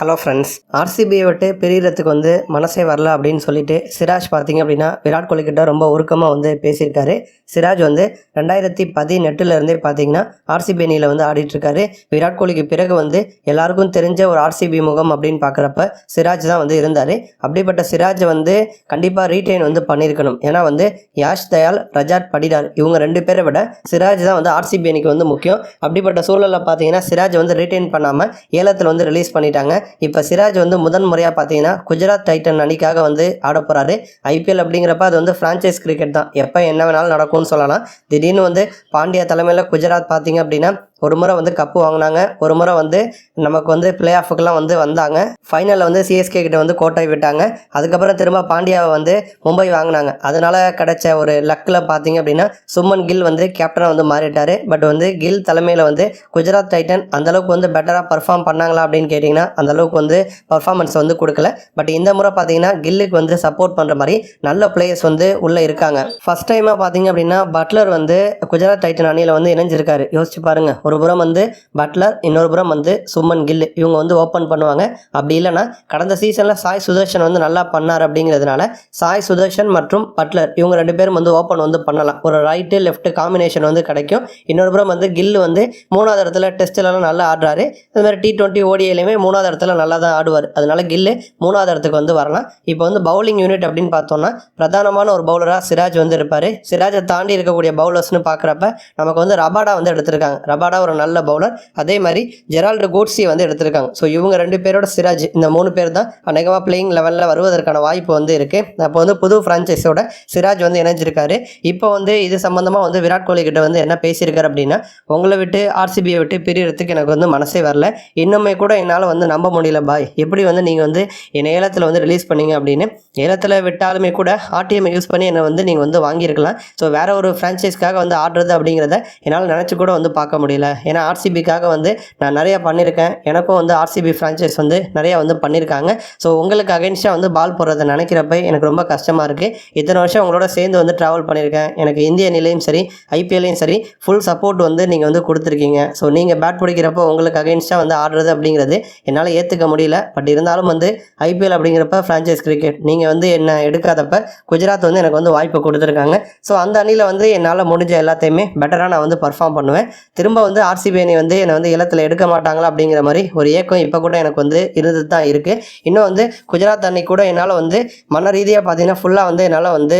Hello friends ஆர்சிபியை விட்டு பிரியறதுக்கு வந்து மனசே வரல அப்படின்னு சொல்லிட்டு சிராஜ் பார்த்தீங்க அப்படின்னா விராட் கோலி கிட்ட ரொம்ப உருக்கமாக வந்து பேசியிருக்காரு. சிராஜ் வந்து ரெண்டாயிரத்தி பதினெட்டுல இருந்தே பார்த்தீங்கன்னா ஆர்சிபி அணியில் வந்து ஆடிட்டு இருக்காரு விராட் கோலிக்கு பிறகு வந்து எல்லாருக்கும் தெரிஞ்ச ஒரு ஆர்சிபி முகம் அப்படின்னு பார்க்குறப்ப சிராஜ் தான் வந்து இருந்தார். அப்படிப்பட்ட சிராஜை வந்து கண்டிப்பாக ரீட்டைன் வந்து பண்ணியிருக்கணும். ஏன்னா வந்து யாஷ் தயால் ரஜாட் படிடார் இவங்க ரெண்டு பேரை விட சிராஜ் தான் வந்து ஆர்சிபி அணிக்கு வந்து முக்கியம். அப்படிப்பட்ட சூழலில் பார்த்தீங்கன்னா சிராஜ் வந்து ரீட்டைன் பண்ணாமல் ஏலத்தில் வந்து ரிலீஸ் பண்ணிட்டாங்க. இப்போ சிராஜ் வந்து முதன் முறையாக பார்த்தீங்கன்னா குஜராத் டைட்டன் அணிக்காக வந்து ஆட போகிறாரு ஐபிஎல் அப்படிங்கிறப்ப அது வந்து ஃப்ரான்ச்சைஸ் கிரிக்கெட் தான். எப்போ என்ன வேணாலும் நடக்கும்னு சொல்லலாம். திடீர்னு வந்து பாண்டியா தலைமையில் குஜராத் பார்த்தீங்க அப்படின்னா ஒரு முறை வந்து கப்பு வாங்கினாங்க. ஒரு முறை வந்து நமக்கு வந்து பிளே ஆஃபுக்கெல்லாம் வந்து வந்தாங்க. ஃபைனலில் வந்து சிஎஸ்கே கிட்ட வந்து கோட்டை விட்டாங்க. அதுக்கப்புறம் திரும்ப பாண்டியாவை வந்து மும்பை வாங்கினாங்க. அதனால கிடைச்ச ஒரு லக்கில் பார்த்தீங்க அப்படின்னா சுமன் கில் வந்து கேப்டனாக வந்து மாறிட்டார். பட் வந்து கில் தலைமையில் வந்து குஜராத் டைட்டன் அந்தளவுக்கு வந்து பெட்டராக பர்ஃபார்ம் பண்ணாங்களா அப்படின்னு கேட்டிங்கன்னா அந்த அந்தளவுக்கு வந்து பர்ஃபார்மன்ஸ் வந்து கொடுக்கல. பட் இந்த முறை பார்த்தீங்கன்னா கில்லுக்கு வந்து சப்போர்ட் பண்ணுற மாதிரி நல்ல பிளேயர்ஸ் வந்து உள்ளே இருக்காங்க. ஃபர்ஸ்ட் டைமாக பார்த்தீங்க அப்படின்னா பட்லர் வந்து குஜராத் டைட்டன் அணியில் வந்து இணைஞ்சிருக்காரு. யோசிச்சு பாருங்கள் ஒரு புறம் வந்து பட்லர் இன்னொரு புறம் வந்து சுமன் கில்லு இவங்க வந்து ஓப்பன் பண்ணுவாங்க. அப்படி இல்லைன்னா கடந்த சீசனில் சாய் சுதர்ஷன் வந்து நல்லா பண்ணார் அப்படிங்கிறதுனால சாய் சுதர்ஷன் மற்றும் பட்லர் இவங்க ரெண்டு பேரும் வந்து ஓப்பன் வந்து பண்ணலாம். ஒரு ரைட்டு லெஃப்ட்டு காம்பினேஷன் வந்து கிடைக்கும். இன்னொரு புறம் வந்து கில்லு வந்து மூணாவது இடத்துல டெஸ்ட்லலாம் நல்லா ஆடுறாரு. அது மாதிரி டி ட்வெண்ட்டி ஓடிஐலையுமே மூணாவது இடத்துல நல்லா தான் ஆடுவார். அதனால கில்லு மூணாவது இடத்துக்கு வந்து வரலாம். இப்போ வந்து பவுலிங் யூனிட் அப்படின்னு பார்த்தோம்னா பிரதானமான ஒரு பவுலராக சிராஜ் வந்து இருப்பார். சிராஜை தாண்டி இருக்கக்கூடிய பவுலர்ஸ்னு பார்க்குறப்ப நமக்கு வந்து ரபாடா வந்து எடுத்திருக்காங்க. ரபாடா ஒரு நல்ல பவுலர் அதே மாதிரி ஜெரால்டு கோட்ஸியை வந்து எடுத்திருக்காங்க. ஸோ இவங்க ரெண்டு பேரோட சிராஜ் இந்த மூணு பேர் தான் அநேகமாக பிளேயிங் லெவலில் வருவதற்கான வாய்ப்பு வந்து இருக்குது அப்போ வந்து புது ஃப்ரான்ச்சைஸோட சிராஜ் வந்து இணைஞ்சிருக்காரு. இப்போ வந்து இது சம்மந்தமாக வந்து விராட் கோலி கிட்ட வந்து என்ன பேசியிருக்காரு அப்படின்னா உங்களை விட்டு ஆர்சிபியை விட்டு பிரியறதுக்கு எனக்கு வந்து மனசே வரல. இன்னுமே கூட என்னால் வந்து நம்ப முடியல பாய். எப்படி வந்து நீங்கள் வந்து என்னை ஏலத்தில் வந்து ரிலீஸ் பண்ணீங்க அப்படின்னு ஏலத்தில் விட்டாலுமே கூட ஆர்டிஎம் யூஸ் பண்ணி என்னை வந்து நீங்கள் வந்து வாங்கியிருக்கலாம். ஸோ வேற ஒரு ஃப்ரான்ச்சைஸ்க்காக வந்து ஆடுறது அப்படிங்கிறத என்னால் நினச்சி கூட வந்து பார்க்க முடியல. ஏன்னா ஆர்சிபிக்காக வந்து நான் நிறையா பண்ணியிருக்கேன். எனக்கும் வந்து ஆர்சிபி ஃப்ரான்ச்சைஸ் வந்து நிறையா வந்து பண்ணியிருக்காங்க. ஸோ உங்களுக்கு அகைன்ஸ்டாக வந்து பால் போடுறதை நினைக்கிறப்ப எனக்கு ரொம்ப கஷ்டமாக இருக்குது இத்தனை வருஷம் உங்களோட சேர்ந்து வந்து ட்ராவல் பண்ணியிருக்கேன். எனக்கு இந்திய நிலையும் சரி ஐபிஎல்லையும் சரி ஃபுல் சப்போர்ட் வந்து நீங்கள் வந்து கொடுத்துருக்கீங்க. ஸோ நீங்கள் பேட் பிடிக்கிறப்போ உங்களுக்கு அகைன்ஸ்டாக வந்து ஆடுறது அப்படிங்கிறது என்னால் ஏற்றுக்க முடியல. பட் இருந்தாலும் வந்து ஐபிஎல் அப்படிங்கிறப்ப ஃப்ரான்ச்சைஸ் கிரிக்கெட் நீங்கள் வந்து என்னை எடுக்காதப்ப குஜராத் வந்து எனக்கு வந்து வாய்ப்பு கொடுத்துருக்காங்க. ஸோ அந்த அணியில் வந்து என்னால் முடிஞ்ச எல்லாத்தையுமே பெட்டராக நான் வந்து பர்ஃபார்ம் பண்ணுவேன். திரும்ப வந்து ஆர்சிபி அணி வந்து என்னை வந்து இலத்தில் எடுக்க மாட்டாங்களா அப்படிங்கிற மாதிரி ஒரு ஏக்கம் இப்போ கூட எனக்கு வந்து இருந்து தான் இருக்குது இன்னும் வந்து குஜராத் அணி கூட என்னால் வந்து மன ரீதியாக பார்த்தீங்கன்னா ஃபுல்லாக வந்து என்னால் வந்து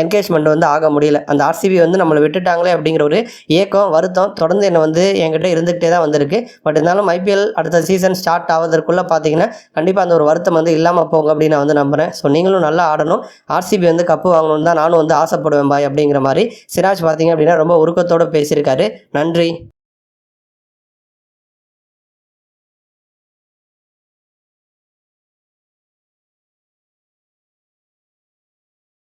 என்கேஜ்மெண்ட் வந்து ஆக முடியல. அந்த ஆர்சிபி வந்து நம்மளை விட்டுட்டாங்களே அப்படிங்கிற ஒரு ஏக்கம் வருத்தம் தொடர்ந்து என்னை வந்து என்கிட்ட இருந்துகிட்டே தான் வந்திருக்கு. பட் இருந்தாலும் ஐபிஎல் அடுத்த சீசன் ஸ்டார்ட் ஆகுது அதற்குள்ளே பார்த்தீங்கன்னா கண்டிப்பாக அந்த ஒரு வருத்தம் வந்து இல்லாமல் போகும் அப்படின்னு நான் வந்து நம்புகிறேன் ஸோ நீங்களும் நல்லா ஆடணும். ஆர்சிபி வந்து கப்பு வாங்கணும்னு தான் நானும் வந்து ஆசைப்படுவேன் பாய் அப்படிங்கிற மாதிரி. சிராஜ் பார்த்தீங்க அப்படின்னா ரொம்ப உருக்கத்தோடு பேசியிருக்காரு. நன்றி.